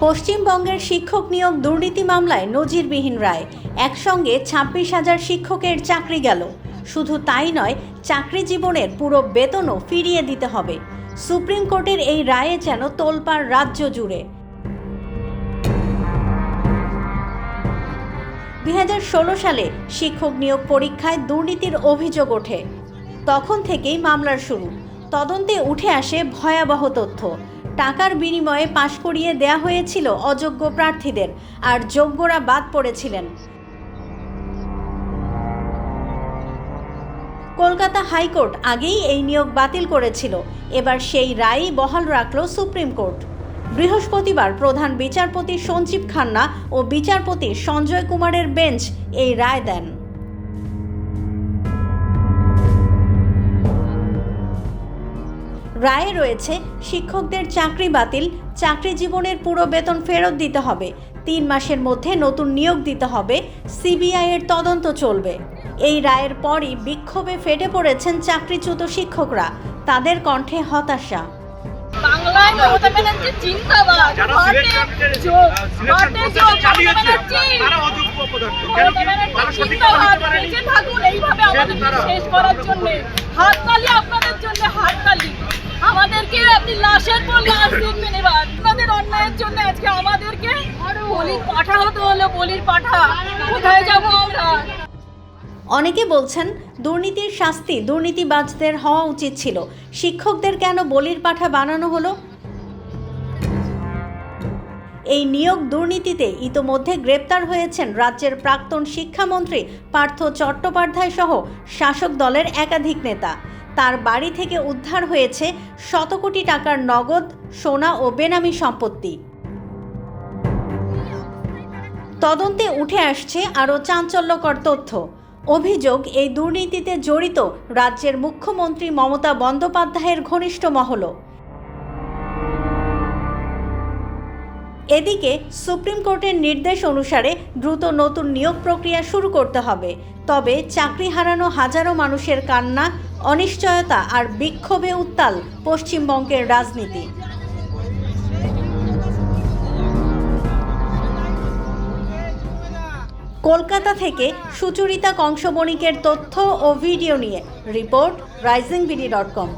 পশ্চিমবঙ্গের শিক্ষক নিয়োগ দুর্নীতি মামলায় নজিরবিহীন রায়। একসঙ্গে ছাব্বিশ হাজার শিক্ষকের চাকরি গেল। শুধু তাই নয়, চাকরি জীবনের পুরো বেতনও ফিরিয়ে দিতে হবে। সুপ্রিম কোর্টের এই রায়ে যেন তোলপাড় রাজ্য জুড়ে। দুই হাজার ষোলো সালে শিক্ষক নিয়োগ পরীক্ষায় দুর্নীতির অভিযোগ ওঠে। তখন থেকেই মামলার শুরু। তদন্তে উঠে আসে ভয়াবহ তথ্য। টাকার বিনিময়ে পাশ করিয়ে দেয়া হয়েছিল অযোগ্য প্রার্থীদের। আর যোগ্যরা বাদ পড়েছিলেন। কলকাতা হাইকোর্ট আগেই এই নিয়োগ বাতিল করেছিল। এবার সেই রায়ই বহাল রাখল সুপ্রিম কোর্ট। বৃহস্পতিবার প্রধান বিচারপতি সঞ্জীব খান্না ও বিচারপতি সঞ্জয় কুমারের বেঞ্চ এই রায় দেন। রায়ে রয়েছে শিক্ষকদের চাকরি বাতিল চাকরি জীবনের পুরো বেতন ফেরত দিতে হবে। তিন মাসের মধ্যে নতুন নিয়োগ দিতে হবে সিবিআই এর তদন্ত চলবে। এই রায়ের পরই বিক্ষোভে ফেটে পড়েছেন চাকরিচ্যুত শিক্ষকরা তাদের কণ্ঠে হতাশা। বাংলায় মমতা ব্যানার্জি। জিন্দাবাদ এইভাবে আমাদের শেষ করার জন্য হাততালি আপনাদের জন্য হাততালি আমাদেরকে আপনি লাশের পর লাশ দেখবেন এবার আপনাদের অন্যায়ের জন্য আজকে আমাদেরকে বলির পাঠা হতে হলো, বলির পাঠা। কোথায় যাব আমরা? অনেকে বলছেন দুর্নীতির শাস্তি দুর্নীতিবাজদের হওয়া উচিত ছিল। শিক্ষকদের কেন বলির পাঠা বানানো হলো? এই নিয়োগ দুর্নীতিতে ইতোমধ্যে গ্রেপ্তার হয়েছেন রাজ্যের প্রাক্তন শিক্ষামন্ত্রী পার্থ চট্টোপাধ্যায় সহ শাসক দলের একাধিক নেতা। তার বাড়ি থেকে উদ্ধার হয়েছে শত কোটি টাকার নগদ, সোনা ও বেনামি সম্পত্তি। তদন্তে উঠে আসছে আরও চাঞ্চল্যকর তথ্য। অভিযোগ, এই দুর্নীতিতে জড়িত রাজ্যের মুখ্যমন্ত্রী মমতা বন্দ্যোপাধ্যায়ের ঘনিষ্ঠ মহলও এদিকে, সুপ্রিম কোর্টের নির্দেশ অনুসারে দ্রুত নতুন নিয়োগ প্রক্রিয়া শুরু করতে হবে। তবে চাকরি হারানো হাজারো মানুষের কান্না অনিশ্চয়তা আর বিক্ষোভে উত্তাল পশ্চিমবঙ্গের রাজনীতি। কলকাতা থেকে সুচরিতা কংসবণিকের তথ্য ও ভিডিও নিয়ে report Rising BD dot com.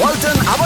Walton আবারও